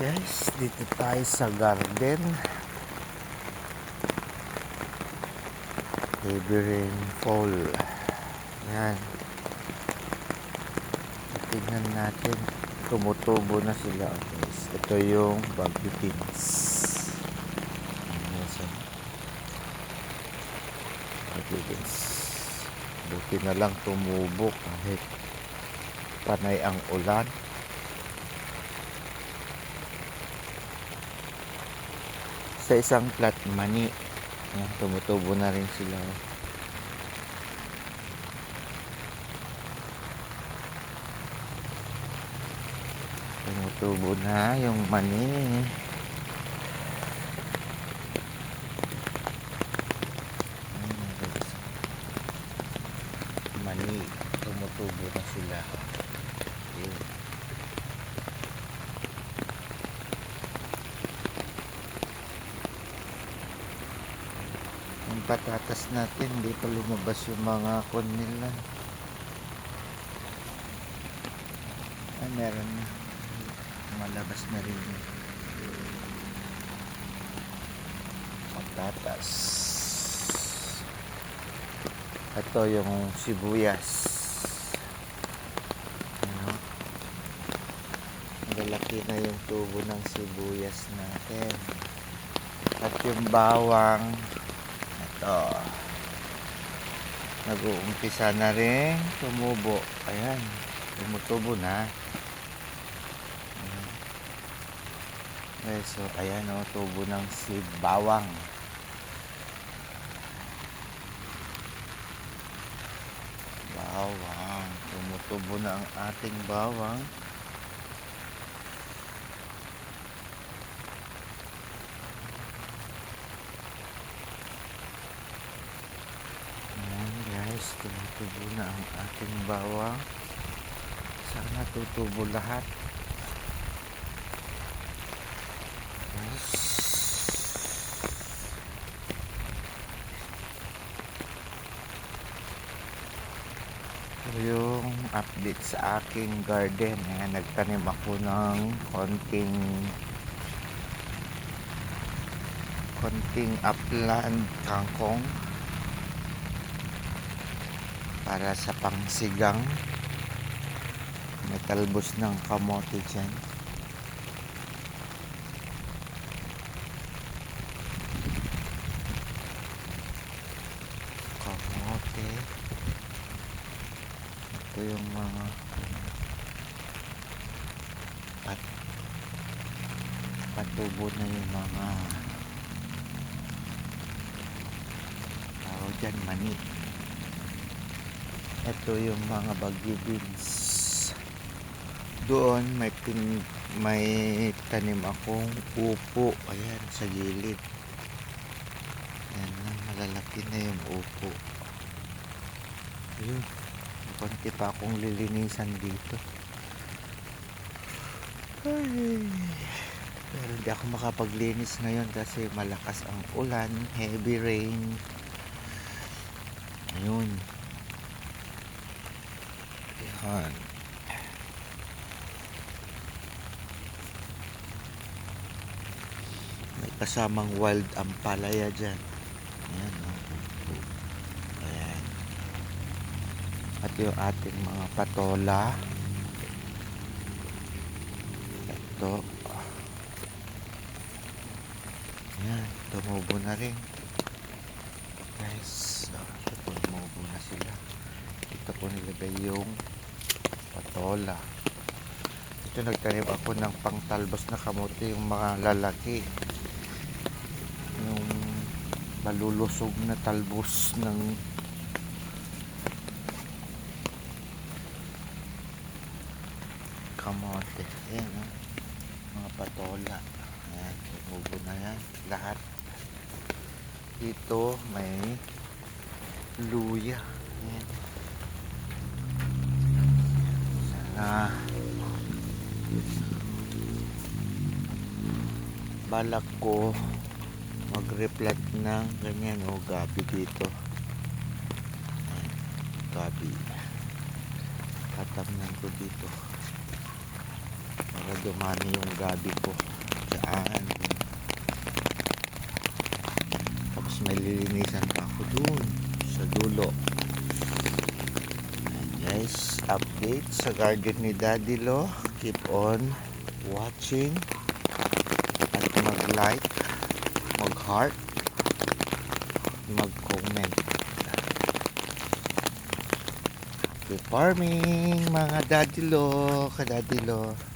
guys, dito tayo sa garden. Heavy rainfall. Yan. Tingnan natin. Tumutubo na sila guys. Ito yung. Ayan, so, Bagyo beans. Buti na lang tumubo kahit panay ang ulan. Sa isang plat mani. Ayan, tumutubo na rin sila. Tumutubo na yung mani. Mani, tumutubo na sila. Ayan. Yung patatas natin, hindi pa lumabas yung mga kon nila. Ay, meron na. Malabas na rin. Patatas. Ito yung sibuyas. Ano? Malaki na yung tubo ng sibuyas natin. At yung bawang, ito. Nag-uumpisa na rin tumubo. Ayan. Tumutubo na. Okay, so ayan o, tubo ng si bawang. Bawang. Tumutubo na ang ating bawang. Ayan guys, tumutubo na ang ating bawang. Sana tutubo lahat. Yes. Yung update sa aking garden. Ayan, nagtanim ako ng konting konting upland kangkong para sa pangsigang. May talbos ng kamote dyan. Kamote. Ito yung mga pat patubo na yung mga tawag dyan mani ito yung mga bagyo beans. Doon may pin, may tanim akong upo. Ayan, sa gilid. Ayan na, malalaki na yung upo. Ayun, konti pa akong lilinisan dito. Ay. Pero hindi ako makapaglinis ngayon kasi malakas ang ulan, heavy rain. Ayun. Yan. May kasamang wild ampalaya dyan. Ayan. Oh. Ayan. At yung ating mga patola. Ito. Ayan. Tumubo na rin. Guys. Ito tumubo na sila. Ito po nilagay yung patola. Ito nagtanim ako ng pangtalbos na kamote yung mga lalaki. Yung malulusog na talbos ng kamote. Ayan, oh. mga patola. Ayan, tumubo na yan. Lahat. Dito may luya. Ayan. Balak ko mag-replant ng ganyan o gabi dito gabi tatamnan ko dito para dumami yung gabi ko. Diyan. Tapos may lilinisan ako dun sa dulo. Guys, update sa garden ni Daddy Lo. Keep on watching at mag-like, mag-heart, mag-comment. Farming mga Daddy Lo, ka Daddy Lo.